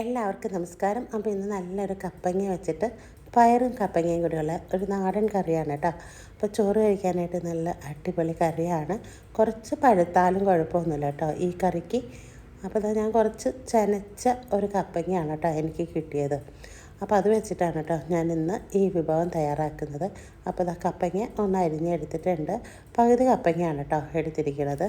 എല്ലാവർക്കും നമസ്കാരം. അപ്പോൾ ഇന്ന് നല്ലൊരു കപ്പങ്ങ വെച്ചിട്ട് പയറും കപ്പങ്ങയും കൂടിയുള്ള ഒരു നാടൻ കറിയാണ് കേട്ടോ. അപ്പോൾ ചോറ് കഴിക്കാനായിട്ട് നല്ല അടിപൊളി കറിയാണ്. കുറച്ച് പഴുത്താലും കുഴപ്പമൊന്നുമില്ല കേട്ടോ ഈ കറിക്ക്. അപ്പോൾ ഞാൻ കുറച്ച് ചനച്ച ഒരു കപ്പങ്ങയാണ് കേട്ടോ എനിക്ക് കിട്ടിയത്. അപ്പോൾ അത് വെച്ചിട്ടാണ് കേട്ടോ ഞാൻ ഇന്ന് ഈ വിഭവം തയ്യാറാക്കുന്നത്. അപ്പോൾ ദാ കപ്പങ്ങ ഒന്ന് അരിഞ്ഞെടുത്തിട്ടുണ്ട്. പകുതി കപ്പങ്ങയാണ് കേട്ടോ എടുത്തിരിക്കുന്നത്.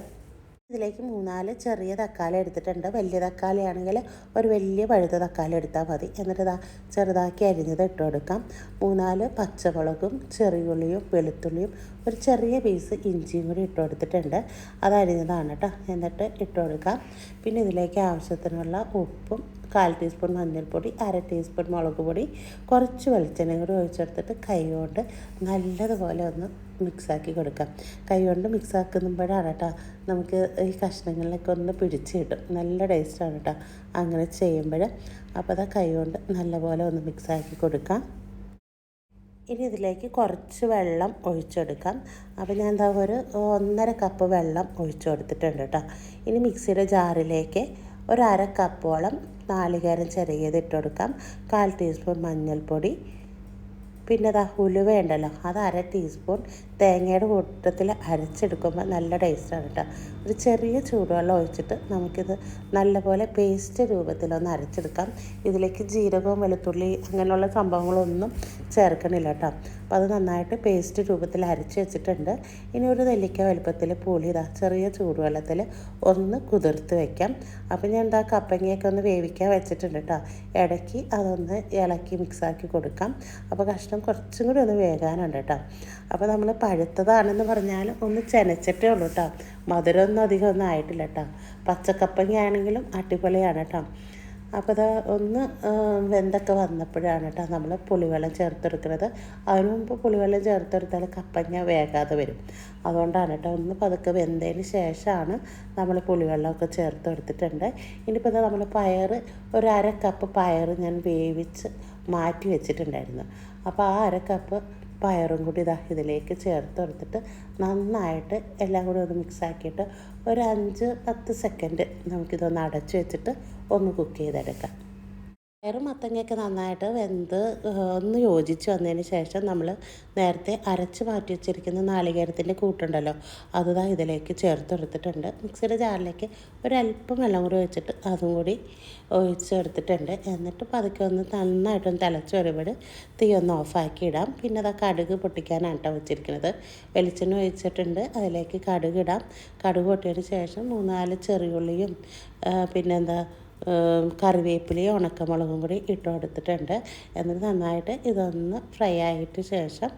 ഇതിലേക്ക് മൂന്നാൽ ചെറിയ തക്കാളി എടുത്തിട്ടുണ്ട്. വലിയ തക്കാളി ആണെങ്കിൽ ഒരു വലിയ പഴുത്ത തക്കാളി എടുത്താൽ മതി. എന്നിട്ട് ഇതാ ചെറുതാക്കി അരിഞ്ഞത് ഇട്ട് കൊടുക്കാം. മൂന്നാൽ പച്ചമുളകും ചെറിയുള്ളിയും വെളുത്തുള്ളിയും ഒരു ചെറിയ പീസ് ഇഞ്ചിയും കൂടി ഇട്ട് കൊടുത്തിട്ടുണ്ട്. അത് അരിഞ്ഞതാണ് കേട്ടോ. എന്നിട്ട് ഇട്ട് കൊടുക്കാം. പിന്നെ ഇതിലേക്ക് ആവശ്യത്തിനുള്ള ഉപ്പും കാൽ ടീസ്പൂൺ മഞ്ഞൾപ്പൊടി അര ടീസ്പൂൺ മുളക് പൊടി കുറച്ച് വെളിച്ചെണ്ണ കൂടി ഒഴിച്ചെടുത്തിട്ട് കൈ കൊണ്ട് നല്ലതുപോലെ ഒന്ന് മിക്സാക്കി കൊടുക്കാം. കൈകൊണ്ട് മിക്സാക്കുമ്പോഴാണ് കേട്ടോ നമുക്ക് ഈ കഷ്ണങ്ങളിലൊക്കെ ഒന്ന് പിടിച്ച് കിട്ടും. നല്ല ടേസ്റ്റാണ് കേട്ടോ അങ്ങനെ ചെയ്യുമ്പോൾ അപ്പോൾ അതാ കൈ കൊണ്ട് നല്ലപോലെ ഒന്ന് മിക്സാക്കി കൊടുക്കാം. ഇനി ഇതിലേക്ക് കുറച്ച് വെള്ളം ഒഴിച്ചെടുക്കാം. അപ്പോൾ ഞാൻ എന്താ ഒരു ഒന്നര കപ്പ് വെള്ളം ഒഴിച്ചു കൊടുത്തിട്ടുണ്ട് കേട്ടോ ഇനി മിക്സിയുടെ ജാറിലേക്ക് ഒരു അര കപ്പോളം നാളികേരം ചെറിയത് ഇട്ട് കൊടുക്കാം കാൽ ടീസ്പൂൺ മഞ്ഞൾപ്പൊടി. പിന്നെ അതാ ഉലുവ ഉണ്ടല്ലോ അത് അര ടീസ്പൂൺ തേങ്ങയുടെ കൂട്ടത്തിൽ അരച്ചെടുക്കുമ്പോൾ നല്ല ടേസ്റ്റാണ് കേട്ടോ ഒരു ചെറിയ ചൂടുവെള്ളം ഒഴിച്ചിട്ട് നമുക്കിത് നല്ലപോലെ പേസ്റ്റ് രൂപത്തിലൊന്ന് അരച്ചെടുക്കാം. ഇതിലേക്ക് ജീരകവും വെളുത്തുള്ളി അങ്ങനെയുള്ള സംഭവങ്ങളൊന്നും ചേർക്കണില്ല കേട്ടോ അപ്പോൾ അത് നന്നായിട്ട് പേസ്റ്റ് രൂപത്തിൽ അരച്ച് വെച്ചിട്ടുണ്ട്. ഇനി ഒരു നെല്ലിക്ക വലുപ്പത്തിൽ പുളി ചെറിയ ചൂടുവെള്ളത്തിൽ ഒന്ന് കുതിർത്ത് വയ്ക്കാം അപ്പോൾ ഞാൻ എന്താ കപ്പങ്ങയൊക്കെ ഒന്ന് വേവിക്കാൻ വെച്ചിട്ടുണ്ട് കേട്ടോ ഇടയ്ക്ക് അതൊന്ന് ഇളക്കി മിക്സാക്കി കൊടുക്കാം. അപ്പോൾ കഷ്ണം കുറച്ചും കൂടി ഒന്ന് വേകാനുണ്ട് കേട്ടോ അപ്പോൾ നമ്മൾ പഴുത്തതാണെന്ന് പറഞ്ഞാൽ ഒന്ന് ചെനച്ചിട്ടേ ഉള്ളൂ കേട്ടോ മധുരമൊന്നും അധികം ഒന്നും ആയിട്ടില്ല കേട്ടോ പച്ചക്കപ്പങ്ങ ആണെങ്കിലും അടിപൊളിയാണ് കേട്ടോ അപ്പോൾ അത് ഒന്ന് വെന്തൊക്കെ വന്നപ്പോഴാണ് കേട്ടോ നമ്മൾ പുളിവെള്ളം ചേർത്തെടുക്കുന്നത്. അതിന് മുമ്പ് പുളിവെള്ളം ചേർത്തെടുത്താൽ കപ്പഞ്ഞ വേകാതെ വരും. അതുകൊണ്ടാണ് കേട്ടോ ഒന്ന് പതുക്കെ വെന്തതിന് ശേഷമാണ് നമ്മൾ പുളിവെള്ളമൊക്കെ ചേർത്തെടുത്തിട്ടുണ്ട്. ഇനിയിപ്പോൾ നമ്മൾ പയർ ഒരു അര കപ്പ് പയർ ഞാൻ വേവിച്ച് മാറ്റി വെച്ചിട്ടുണ്ടായിരുന്നു. അപ്പോൾ ആ അര കപ്പ് പയറും കൂടി ഇതാ ഇതിലേക്ക് ചേർത്ത് കൊടുത്തിട്ട് നന്നായിട്ട് എല്ലാം കൂടി ഒന്ന് മിക്സാക്കിയിട്ട് ഒരു അഞ്ച് പത്ത് സെക്കൻഡ് നമുക്കിതൊന്ന് അടച്ചു വെച്ചിട്ട് ഒന്ന് കുക്ക് ചെയ്തെടുക്കാം. പയറും മത്തങ്ങയൊക്കെ നന്നായിട്ട് വെന്ത് ഒന്ന് യോജിച്ച് വന്നതിന് ശേഷം നമ്മൾ നേരത്തെ അരച്ച് മാറ്റി വെച്ചിരിക്കുന്ന നാളികേരത്തിന്റെ കൂട്ടുണ്ടല്ലോ അത് ദാ ഇതിലേക്ക് ചേർത്ത് കൊടുത്തിട്ടുണ്ട് മിക്സിയുടെ ജാറിലേക്ക് ഒരല്പം വെള്ളം കൂടി ഒഴിച്ചിട്ട് അതും കൂടി ഒഴിച്ചെടുത്തിട്ടുണ്ട്. എന്നിട്ട് പതുക്കെ ഒന്ന് നന്നായിട്ടൊന്ന് തിളച്ച് വരുമ്പോൾ തീ ഒന്ന് ഓഫാക്കി ഇടാം. പിന്നെ അതാ കടുക് പൊട്ടിക്കാനാണ് കേട്ടോ വെച്ചിരിക്കുന്നത്. വെളിച്ചെണ്ണ ഒഴിച്ചിട്ടുണ്ട് അതിലേക്ക് കടുക് ഇടാം. കടുക് പൊട്ടിയതിന് ശേഷം മൂന്നാൽ ചെറിയുള്ളിയും പിന്നെന്താ കറിവേപ്പിലയും ഉണക്കമുളകും കൂടി ഇട്ട് കൊടുത്തിട്ടുണ്ട്. എന്നിട്ട് നന്നായിട്ട് ഇതൊന്ന് ഫ്രൈ ആയിട്ട് ശേഷം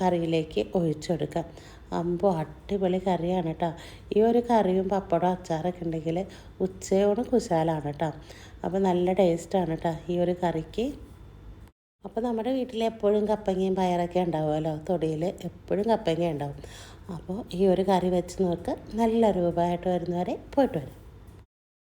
കറിയിലേക്ക് ഒഴിച്ചെടുക്കാം. അമ്പോ അടിപൊളി കറിയാണ് കേട്ടോ ഈ ഒരു കറിയും പപ്പടവും അച്ചാറൊക്കെ ഉണ്ടെങ്കിൽ ഉച്ചയോട് കുശാലാണ് കേട്ടോ അപ്പോൾ നല്ല ടേസ്റ്റാണ് കേട്ടോ ഈ ഒരു കറിക്ക്. അപ്പോൾ നമ്മുടെ വീട്ടിൽ എപ്പോഴും കപ്പങ്ങയും പയറൊക്കെ ഉണ്ടാവുമല്ലോ? തൊടിയിൽ എപ്പോഴും കപ്പങ്ങ ഉണ്ടാവും. അപ്പോൾ ഈ ഒരു കറി വെച്ച് നോക്ക് നല്ല രൂപമായിട്ട് വരുന്നവരെ പോയിട്ട് വരും.